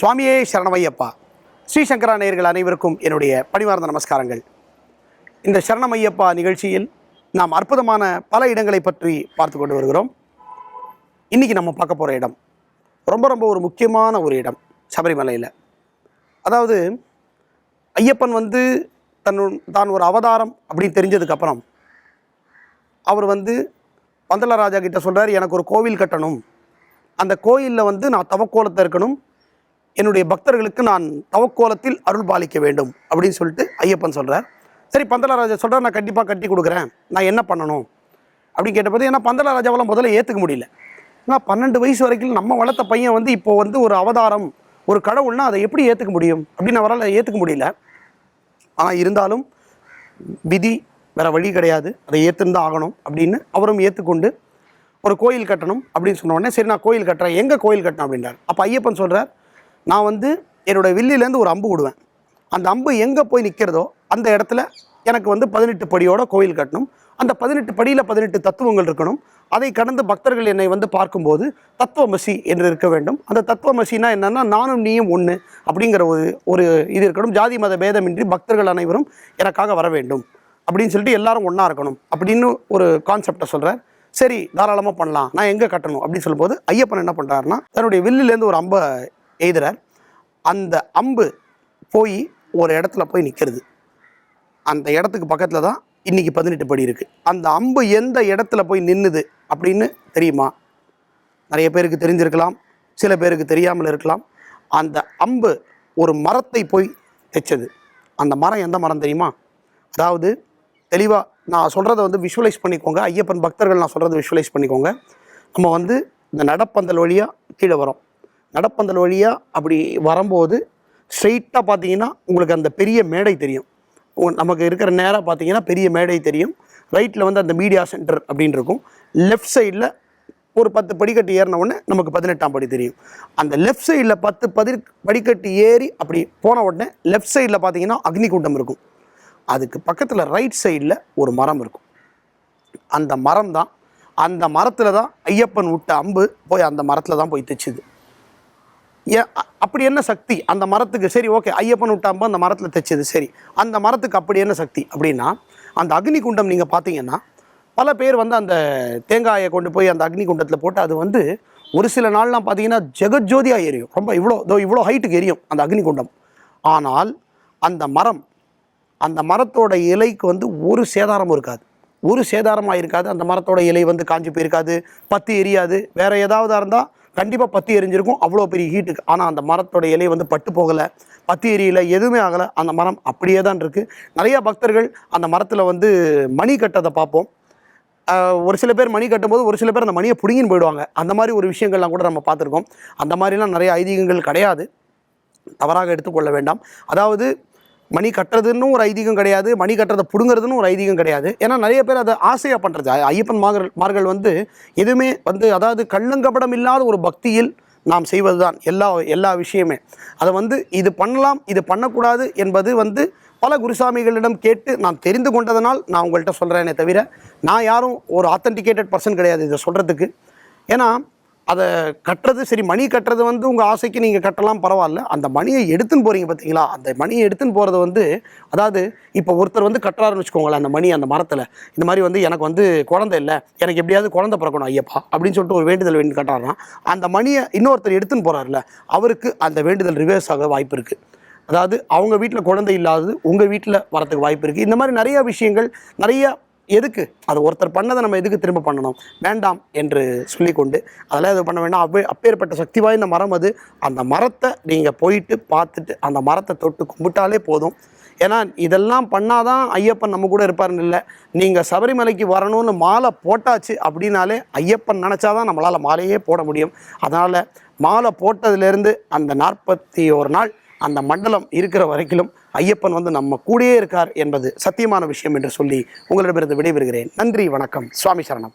சுவாமியே சரணமையப்பா. ஸ்ரீசங்கரா நேயர்கள் அனைவருக்கும் என்னுடைய பணிவார்ந்த நமஸ்காரங்கள். இந்த சரணமையப்பா நிகழ்ச்சியில் நாம் அற்புதமான பல இடங்களை பற்றி பார்த்து கொண்டு வருகிறோம். இன்றைக்கி நம்ம பார்க்க போகிற இடம் ரொம்ப ரொம்ப ஒரு முக்கியமான ஒரு இடம் சபரிமலையில். அதாவது ஐயப்பன் வந்து தன் தான் ஒரு அவதாரம் அப்படின்னு தெரிஞ்சதுக்கப்புறம் அவர் வந்து பந்தலராஜா கிட்ட சொல்கிறார் எனக்கு ஒரு கோவில் கட்டணும். அந்த கோயிலில் வந்து நான் தவக்கோலத்தை இருக்கணும். என்னுடைய பக்தர்களுக்கு நான் தவக்கோலத்தில் அருள் பாலிக்க வேண்டும் அப்படின்னு சொல்லிட்டு ஐயப்பன் சொல்கிறார் சரி பந்தலராஜா சொல்கிறார் நான் கண்டிப்பாக கட்டி கொடுக்குறேன். நான் என்ன பண்ணணும்? அப்படின்னு கேட்டபோது ஏன்னா பந்தலராஜாவெல்லாம் முதல்ல ஏற்றுக்க முடியல. ஏன்னா பன்னெண்டு வயசு வரைக்கும் நம்ம வளர்த்த பையன் வந்து இப்போ வந்து ஒரு அவதாரம் ஒரு கடவுள்னா அதை எப்படி ஏற்றுக்க முடியும்? அப்படின்னு அவரால் ஏற்றுக்க முடியல. ஆனால் இருந்தாலும் விதி வேற வழி கிடையாது. அதை ஏற்றுன்னு தான் ஆகணும் அப்படின்னு அவரும் ஏற்றுக்கொண்டு ஒரு கோயில் கட்டணும் அப்படின்னு சொன்ன உடனே சரி நான் கோயில் கட்டுறேன். எங்கே கோயில் கட்டணும் அப்படின்றார். அப்போ ஐயப்பன் சொல்கிறார் நான் வந்து என்னோடய வில்லிலேருந்து ஒரு அம்பு விடுவேன். அந்த அம்பு எங்கே போய் நிற்கிறதோ அந்த இடத்துல எனக்கு வந்து பதினெட்டு படியோட கோயில் கட்டணும். அந்த பதினெட்டு படியில் பதினெட்டு தத்துவங்கள் இருக்கணும். அதை கடந்து பக்தர்கள் என்னை வந்து பார்க்கும்போது தத்துவமசி என்று இருக்க வேண்டும். அந்த தத்துவமசினா என்னென்னா நானும் நீயும் ஒன்று அப்படிங்கிற ஒரு ஒரு இது இருக்கணும். ஜாதி மத பேதமின்றி பக்தர்கள் அனைவரும் எனக்காக வர வேண்டும். அப்படின்னு சொல்லிட்டு எல்லாரும் ஒன்றா இருக்கணும் அப்படின்னு ஒரு கான்செப்டை சொல்கிறார் சரி தாராளமாக பண்ணலாம். நான் எங்கே கட்டணும் அப்படின்னு சொல்லும்போது ஐயப்பன் என்ன பண்ணுறாருன்னா தன்னுடைய வில்லுலேருந்து ஒரு அம்பை எய்துறார். அந்த அம்பு போய் ஒரு இடத்துல போய் நிற்கிறது அந்த இடத்துக்கு பக்கத்தில் தான் இன்றைக்கி பதினெட்டு படி இருக்குது அந்த அம்பு எந்த இடத்துல போய் நின்றுது அப்படின்னு தெரியுமா? நிறைய பேருக்கு தெரிஞ்சிருக்கலாம். சில பேருக்கு தெரியாமல் இருக்கலாம். அந்த அம்பு ஒரு மரத்தை போய் தைச்சது. அந்த மரம் எந்த மரம் தெரியுமா? அதாவது தெளிவாக நான் சொல்கிறத வந்து விஷுவலைஸ் பண்ணிக்கோங்க. ஐயப்பன் பக்தர்கள் நான் சொல்கிறத விஷுவலைஸ் பண்ணிக்கோங்க. நம்ம வந்து இந்த நடப்பந்தல் வழியாக கீழே வரோம். நடப்பந்தல் வழியாக அப்படி வரும்போது ஸ்ட்ரெயிட்டாக பார்த்தீங்கன்னா உங்களுக்கு அந்த பெரிய மேடை தெரியும். நமக்கு இருக்கிற நேராக பார்த்தீங்கன்னா பெரிய மேடை தெரியும். ரைட்டில் வந்து அந்த மீடியா சென்டர் அப்படின்னு இருக்கும். லெஃப்ட் சைடில் ஒரு பத்து படிக்கட்டு ஏறின உடனே நமக்கு பதினெட்டாம் படி தெரியும். அந்த லெஃப்ட் சைடில் பத்து பதி படிக்கட்டு ஏறி அப்படி போன உடனே லெஃப்ட் சைடில் பார்த்தீங்கன்னா அக்னிகுண்டம் இருக்கும். அதுக்கு பக்கத்தில் ரைட் சைடில் ஒரு மரம் இருக்கும். அந்த மரம் தான் அந்த மரத்தில் தான் ஐயப்பன் விட்ட அம்பு போய் அந்த மரத்தில் தான் போய் தைச்சுது. அப்படி என்ன சக்தி? அந்த மரத்துக்கு சரி ஓகே ஐயப்பன் விட்டாம்போ அந்த மரத்தில் தைச்சது சரி. அந்த மரத்துக்கு அப்படி என்ன சக்தி? அப்படின்னா அந்த அக்னி குண்டம் நீங்கள் பார்த்தீங்கன்னா பல பேர் வந்து அந்த தேங்காயை கொண்டு போய் அந்த அக்னி குண்டத்தில் போட்டு அது வந்து ஒரு சில நாள்லாம் பார்த்தீங்கன்னா ஜெகஜோதியாக எரியும். ரொம்ப இவ்வளோ இதோ இவ்வளோ ஹைட்டுக்கு எரியும் அந்த அக்னி குண்டம் ஆனால் அந்த மரம் அந்த மரத்தோட இலைக்கு வந்து ஒரு சேதாரமும் இருக்காது. ஒரு சேதாரமாக இருக்காது. அந்த மரத்தோட இலை வந்து காஞ்சி போயிருக்காது. பத்து எரியாது. வேறு ஏதாவது இருந்தால் கண்டிப்பாக பத்தி எரிஞ்சிருக்கும். அவ்வளோ பெரிய ஹீட்டுக்கு ஆனால் அந்த மரத்தோட இலை வந்து பட்டு போகலை. பத்தி எரியல எதுவுமே ஆகலை. அந்த மரம் அப்படியே தான் இருக்குது நிறையா பக்தர்கள் அந்த மரத்தில் வந்து மணி கட்டதை பார்ப்போம். ஒரு சில பேர் மணி கட்டும்போது ஒரு சில பேர் அந்த மணியை பிடுங்கின்னு போயிடுவாங்க. அந்த மாதிரி ஒரு விஷயங்கள்லாம் கூட நம்ம பார்த்துருக்கோம். அந்த மாதிரிலாம் நிறைய ஐதீகங்கள் கிடையாது. தவறாக எடுத்துக்கொள்ள வேண்டாம். அதாவது மணி கட்டுறதுன்னு ஒரு ஐதீகம் கிடையாது மணி கட்டுறதை பிடுங்கிறதுன்னு ஒரு ஐதீகம் கிடையாது. ஏன்னா நிறைய பேர் அதை ஆசையாக பண்ணுறது ஐயப்பன் மார்கள் மார்கள் வந்து எதுவுமே வந்து அதாவது கள்ளங்கபடம் இல்லாத ஒரு பக்தியில் நாம் செய்வது தான் எல்லா எல்லா விஷயமே. அதை வந்து இது பண்ணலாம் இது பண்ணக்கூடாது என்பது வந்து பல குருசாமிகளிடம் கேட்டு நான் தெரிந்து கொண்டதனால் நான் உங்கள்கிட்ட சொல்கிறேனே தவிர நான் யாரும் ஒரு ஆத்தென்டிகேட்டட் பர்சன் கிடையாது இதை சொல்கிறதுக்கு ஏன்னா அதை கட்டுறது சரி மணி கட்டுறது வந்து உங்கள் ஆசைக்கு நீங்கள் கட்டலாம் பரவாயில்ல. அந்த மணியை எடுத்துன்னு போகிறீங்க பார்த்தீங்களா அந்த மணியை எடுத்துன்னு போகிறது வந்து அதாவது இப்போ ஒருத்தர் வந்து கட்டுறாருன்னு வச்சுக்கோங்களேன் அந்த மணி அந்த மரத்தில். இந்த மாதிரி வந்து எனக்கு வந்து குழந்தை இல்லை எனக்கு எப்படியாவது குழந்தை பிறக்கணும் ஐயப்பா அப்படின்னு சொல்லிட்டு ஒரு வேண்டுதல் வேண்டி கட்டுறாருன்னா அந்த மணியை இன்னொருத்தர் எடுத்துன்னு போகிறாருல அவருக்கு அந்த வேண்டுதல் ரிவர்ஸ் ஆக வாய்ப்பு இருக்குது அதாவது அவங்க வீட்டில் குழந்தை இல்லாதது உங்கள் வீட்டில் வரதுக்கு வாய்ப்பு இருக்குது இந்த மாதிரி நிறைய விஷயங்கள் நிறையா எதுக்கு? அது ஒருத்தர் பண்ணதை நம்ம எதுக்கு திரும்ப பண்ணணும்? வேண்டாம் என்று சொல்லிக்கொண்டு அதெல்லாம் இது பண்ண வேண்டாம். அப்பே அப்பேற்பட்ட சக்தி வாய்ந்த மரம் அது. அந்த மரத்தை நீங்கள் போயிட்டு பார்த்துட்டு அந்த மரத்தை தொட்டு கும்பிட்டாலே போதும். ஏன்னா இதெல்லாம் பண்ணாதான் ஐயப்பன் நம்ம கூட இருப்பாருன்னு இல்லை. நீங்கள் சபரிமலைக்கு வரணும்னு மாலை போட்டாச்சு அப்படின்னாலே ஐயப்பன் நினச்சாதான் நம்மளால் மாலையே போட முடியும். அதனால் மாலை போட்டதுலேருந்து அந்த நாற்பத்தி ஒரு நாள் அந்த மண்டலம் இருக்கிற வரைக்கும் ஐயப்பன் வந்து நம்ம கூடயே இருக்கார் என்பது சத்தியமான விஷயம் என்று சொல்லி உங்களிடமிருந்து விடைபெறுகிறேன். நன்றி வணக்கம். சுவாமி சரணம்.